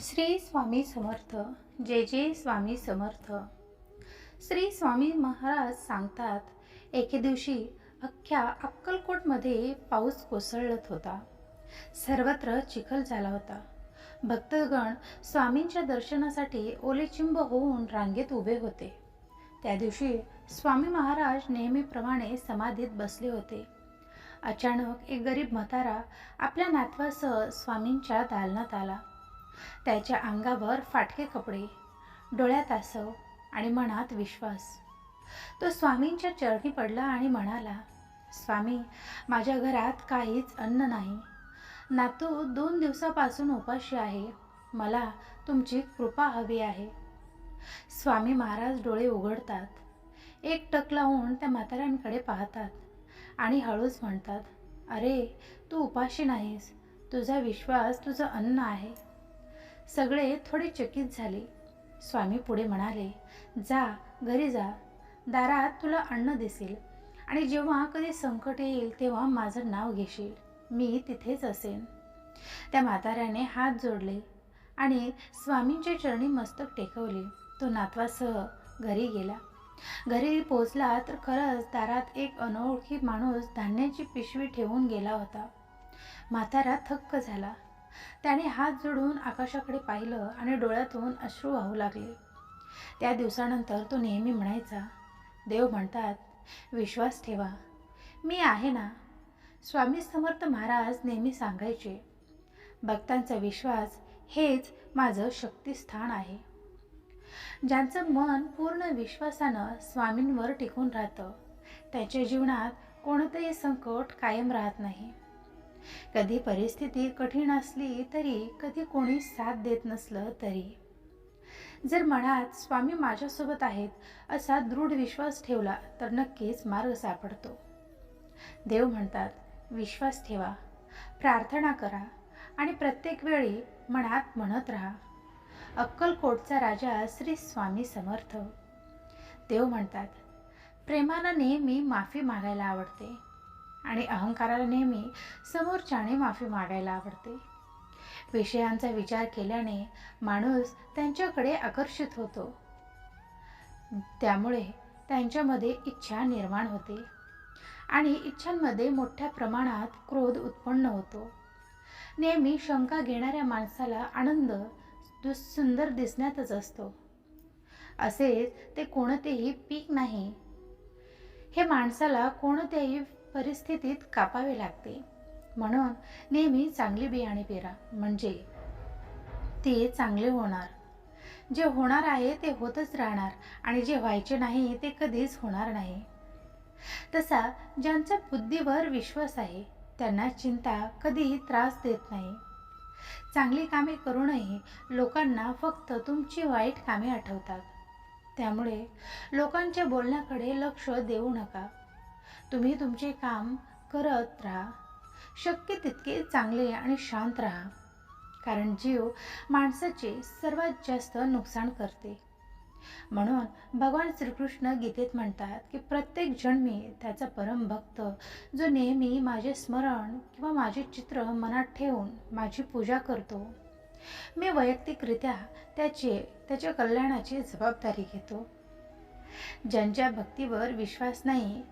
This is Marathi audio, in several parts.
श्री स्वामी समर्थ जय जय स्वामी समर्थ. श्री स्वामी महाराज सांगतात एके दिवशी अख्ख्या अक्कलकोटमध्ये पाऊस कोसळत होता. सर्वत्र चिखल झाला होता. भक्तगण स्वामींच्या दर्शनासाठी ओलेचिंब होऊन रांगेत उभे होते. त्या दिवशी स्वामी महाराज नेहमीप्रमाणे समाधीत बसले होते. अचानक एक गरीब म्हातारा आपल्या नातवासह स्वामींच्या दालनात आला. त्याच्या अंगावर फाटके कपडे डोळ्यात आसव आणि मनात विश्वास. तो स्वामींच्या चरणी पडला आणि म्हणाला स्वामी माझ्या घरात काहीच अन्न नाही. नातू दोन दिवसापासून उपाशी आहे. मला तुमची कृपा हवी आहे. स्वामी महाराज डोळे उघडतात. एक टक लावून त्या म्हाताऱ्यांकडे पाहतात आणि हळूच म्हणतात अरे तू उपाशी नाहीस. तुझा विश्वास तुझं अन्न आहे. सगळे थोडे चकित झाले. स्वामी पुढे म्हणाले जा घरी जा. दारात तुला अन्न दिसेल. आणि जेव्हा कधी संकट येईल तेव्हा माझं नाव घेशील. मी तिथेच असेन. त्या म्हाताऱ्याने हात जोडले आणि स्वामींच्या चरणी मस्तक टेकवले. तो नातवासह घरी गेला. घरी पोचला तर खरंच दारात एक अनोळखी माणूस धान्याची पिशवी ठेवून गेला होता. म्हातारा थक्क झाला. त्याने हात जोडून आकाशाकडे पाहिलं आणि डोळ्यातून अश्रू वाहू लागले. त्या दिवसानंतर तो नेहमी म्हणायचा देव म्हणतात विश्वास ठेवा. मी आहे ना. स्वामी समर्थ महाराज नेहमी सांगायचे भक्तांचा विश्वास हेच माझं शक्तिस्थान आहे. ज्यांचं मन पूर्ण विश्वासानं स्वामींवर टिकून राहतं त्याच्या जीवनात कोणतंही संकट कायम राहत नाही. कधी परिस्थिती कठीण असली तरी कधी कोणी साथ देत नसलं तरी. जर मनात स्वामी माझ्यासोबत आहेत असा दृढ विश्वास ठेवला तर नक्कीच मार्ग सापडतो. देव म्हणतात विश्वास ठेवा प्रार्थना करा आणि प्रत्येक वेळी मनात म्हणत राहा. अक्कलकोटचा राजा श्री स्वामी समर्थ. देव म्हणतात प्रेमानं नेहमी माफी मागायला आवडते. आणि अहंकाराला नेहमी समोरच्याने माफी मागायला आवडते. विषयांचा विचार केल्याने माणूस त्यांच्याकडे आकर्षित होतो. त्यामुळे त्यांच्यामध्ये इच्छा निर्माण होते आणि इच्छांमध्ये मोठ्या प्रमाणात क्रोध उत्पन्न होतो. नेहमी शंका घेणाऱ्या माणसाला आनंद सुंदर दिसण्यातच असतो. असेच ते कोणतेही पीक नाही. हे माणसाला कोणत्याही परिस्थितीत कापावे लागते. म्हणून नेहमी चांगली बियाणे पेरा. म्हणजे ते चांगले होणार. जे होणार आहे ते होतच राहणार आणि जे व्हायचे नाही ते कधीच होणार नाही. तसा ज्यांचा बुद्धीवर विश्वास आहे त्यांना चिंता कधीही त्रास देत नाही. चांगली कामे करूनही लोकांना फक्त तुमची वाईट कामे आठवतात. त्यामुळे लोकांच्या बोलण्याकडे लक्ष देऊ नका. तुम्ही तुमचे काम करत राहा. शक्य तितके चांगले आणि शांत राहा. कारण जीव माणसाचे सर्वात जास्त नुकसान करते. म्हणून भगवान श्रीकृष्ण गीतेत म्हणतात की प्रत्येक जन्मी त्याचा परम भक्त जो नेहमी माझे स्मरण किंवा माझे चित्र मनात ठेवून माझी पूजा करतो. मी वैयक्तिकरित्या त्याचे त्याच्या कल्याणाची जबाबदारी घेतो. ज्यांच्या भक्तीवर विश्वास नाही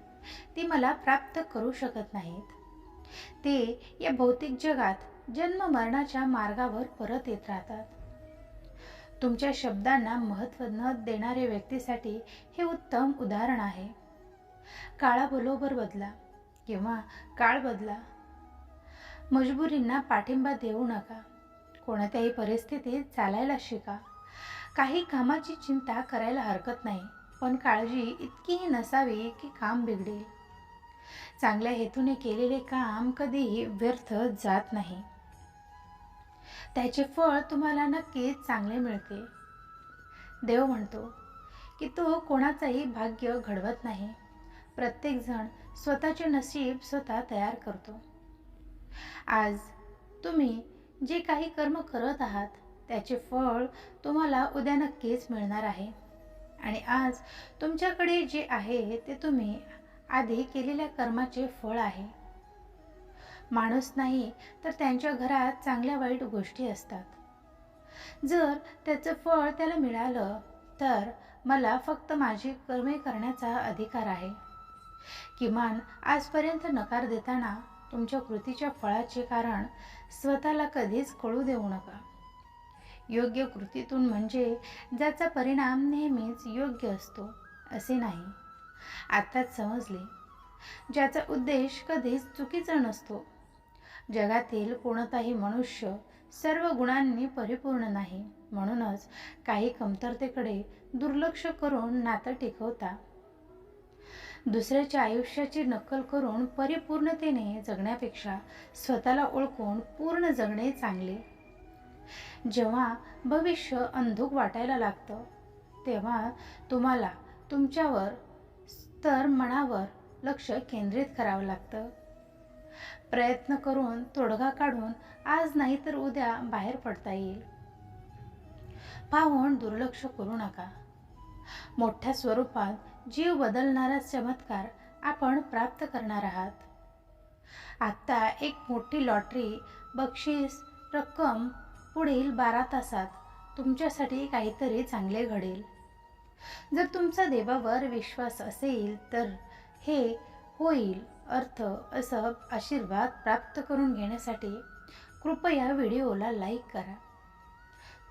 ती मला प्राप्त करू शकत नाहीत. ते या भौतिक जगात जन्म मरणाच्या मार्गावर परत येत राहतात. तुमच्या शब्दांना महत्त्व न देणाऱ्या व्यक्तीसाठी हे उत्तम उदाहरण आहे. काळाबरोबर बदला किंवा काळ बदला. मजबुरींना पाठिंबा देऊ नका. कोणत्याही परिस्थितीत चालायला शिका. काही कामाची चिंता करायला हरकत नाही. पण काळजी इतकीही नसावी की काम बिघडेल. चांगल्या हेतूने केलेले काम कधीही व्यर्थ जात नाही. त्याचे फळ तुम्हाला नक्कीच चांगले मिळते. देव म्हणतो की तो कोणाचाही भाग्य घडवत नाही. प्रत्येकजण स्वतःचे नशीब स्वतः तयार करतो. आज तुम्ही जे काही कर्म करत आहात त्याचे फळ तुम्हाला उद्या नक्कीच मिळणार आहे. आणि आज तुमच्याकडे जे आहे ते तुम्ही आधी केलेल्या कर्माचे फळ आहे. माणूस नाही तर त्यांच्या घरात चांगल्या वाईट गोष्टी असतात. जर त्याचं फळ त्याला मिळालं तर मला फक्त माझी कर्मे करण्याचा अधिकार आहे. किमान आजपर्यंत नकार देताना तुमच्या कृतीच्या फळाचे कारण स्वतःला कधीच कळू देऊ नका. योग्य कृतीतून म्हणजे ज्याचा परिणाम नेहमीच योग्य असतो असे नाही. आत्ताच समजले. ज्याचा उद्देश कधीच चुकीचा नसतो. जगातील कोणताही मनुष्य सर्व गुणांनी परिपूर्ण नाही. म्हणूनच काही कमतरतेकडे दुर्लक्ष करून नातं टिकवता दुसऱ्याच्या आयुष्याची नक्कल करून परिपूर्णतेने जगण्यापेक्षा स्वतःला ओळखून पूर्ण जगणे चांगले. जेव्हा भविष्य अंधुक वाटायला लागतं तेव्हा तुम्हाला तुमच्यावर तर मनावर लक्ष केंद्रित करावं लागतं. प्रयत्न करून तोडगा काढून आज नाही तर उद्या बाहेर पडता येईल. पाहून दुर्लक्ष करू नका. मोठ्या स्वरूपात जीव बदलणारा चमत्कार आपण प्राप्त करणार आहात. आत्ता एक मोठी लॉटरी बक्षीस रक्कम पुढील बारा तासात तुमच्यासाठी काहीतरी चांगले घडेल. जर तुमचा देवावर विश्वास असेल तर हे होईल अर्थ असं आशीर्वाद प्राप्त करून घेण्यासाठी कृपया व्हिडिओला लाईक करा.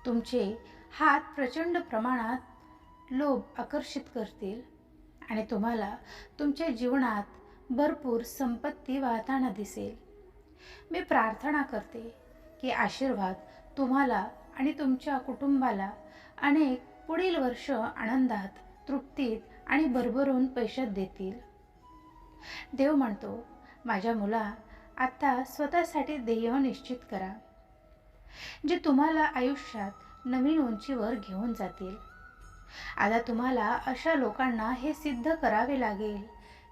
तुमचे हात प्रचंड प्रमाणात लोभ आकर्षित करतील आणि तुम्हाला तुमच्या जीवनात भरपूर संपत्ती वाहताना दिसेल. मी प्रार्थना करते की आशीर्वाद तुम्हाला आणि तुमच्या कुटुंबाला अनेक पुढील वर्ष आनंदात तृप्तीत आणि भरभरून पैशात देतील. देव म्हणतो माझ्या मुला आता स्वतःसाठी ध्येय निश्चित करा. जे तुम्हाला आयुष्यात नवीन उंचीवर घेऊन जातील. आता तुम्हाला अशा लोकांना हे सिद्ध करावे लागेल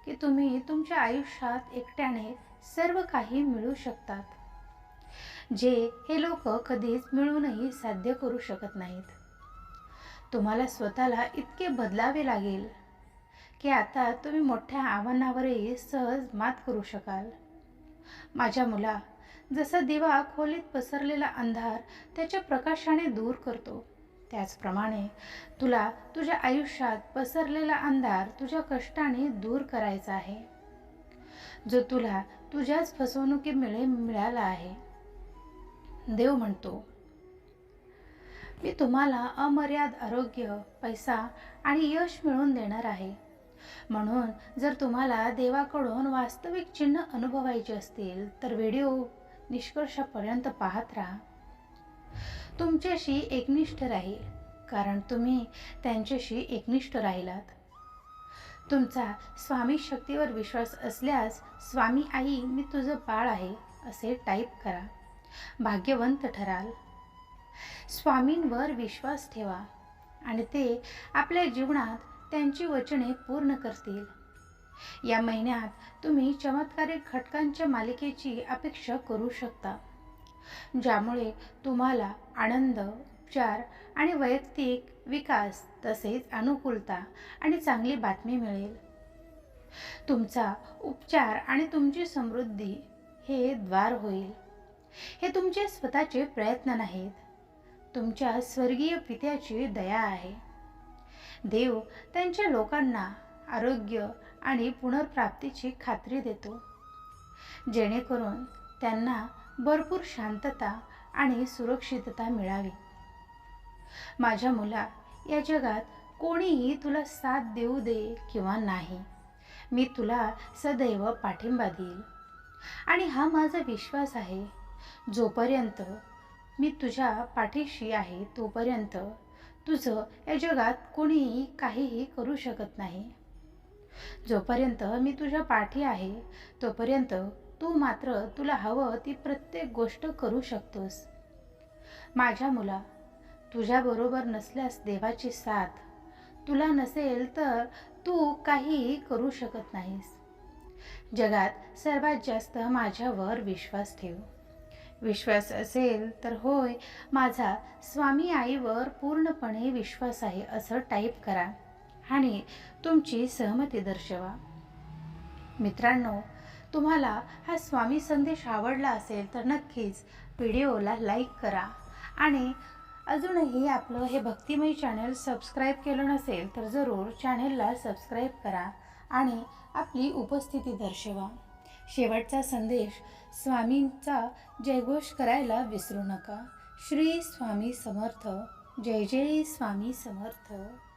की तुम्ही तुमच्या आयुष्यात एकट्याने सर्व काही मिळू शकतात. जे हे लोक कधीच मिळूनही साध्य करू शकत नाहीत. तुम्हाला स्वतःला इतके बदलावे लागेल की आता तुम्ही मोठ्या आव्हानावरही सहज मात करू शकाल. माझ्या मुला जसा दिवा खोलीत पसरलेला अंधार त्याच्या प्रकाशाने दूर करतो त्याचप्रमाणे तुला तुझ्या आयुष्यात पसरलेला अंधार तुझ्या कष्टाने दूर करायचा आहे. जो तुला तुझ्याच फसवणुकीमुळे मिळाला आहे. देव म्हणतो मी तुम्हाला अमर्याद आरोग्य पैसा आणि यश मिळवून देणार आहे. म्हणून जर तुम्हाला देवाकडून वास्तविक चिन्ह अनुभवायचे असतील तर व्हिडिओ निष्कर्षापर्यंत पाहत राहा. तुमच्याशी एकनिष्ठ राहील कारण तुम्ही त्यांच्याशी एकनिष्ठ राहिलात. तुमचा स्वामी शक्तीवर विश्वास असल्यास स्वामी आई मी तुझं बाळ आहे असे टाईप करा. भाग्यवंत ठराल. स्वामींवर विश्वास ठेवा आणि ते आपल्या जीवनात त्यांची वचने पूर्ण करतील. या महिन्यात तुम्ही चमत्कारिक घटकांच्या मालिकेची अपेक्षा करू शकता ज्यामुळे तुम्हाला आनंद उपचार आणि वैयक्तिक विकास तसेच अनुकूलता आणि चांगली बातमी मिळेल. तुमचा उपचार आणि तुमची समृद्धी हे द्वार होईल. हे तुमचे स्वतःचे प्रयत्न नाहीत. तुमच्या स्वर्गीय पित्याची दया आहे. देव त्यांच्या लोकांना आरोग्य आणि पुनर्प्राप्तीची खात्री देतो. जेणेकरून त्यांना भरपूर शांतता आणि सुरक्षितता मिळावी. माझ्या मुला या जगात कोणीही तुला साथ देऊ दे किंवा नाही मी तुला सदैव पाठिंबा देईल. आणि हा माझा विश्वास आहे. जोपर्यंत मी तुझ्या पाठीशी आहे तोपर्यंत तुझं या जगात कोणीही काहीही करू शकत नाही. जोपर्यंत मी तुझ्या पाठी आहे तोपर्यंत तू मात्र तुला हवं ती प्रत्येक गोष्ट करू शकतोस. माझ्या मुला तुझ्याबरोबर नसल्यास देवाची साथ तुला नसेल तर तू काहीही करू शकत नाहीस. जगात सर्वात जास्त माझ्यावर विश्वास ठेव. विश्वास असेल तर होय माझा स्वामी आईवर पूर्णपणे विश्वास आहे असं टाईप करा आणि तुमची सहमती दर्शवा. मित्रांनो तुम्हाला हा स्वामी संदेश आवडला असेल तर नक्कीच व्हिडिओला लाईक करा आणि अजूनही आपलं हे भक्तिमय चॅनल सबस्क्राईब केलं नसेल तर जरूर चॅनेलला सबस्क्राईब करा आणि आपली उपस्थिती दर्शवा. शेवटचा संदेश स्वामींचा जयघोष करायला विसरू नका. श्री स्वामी समर्थ. जय जय स्वामी समर्थ.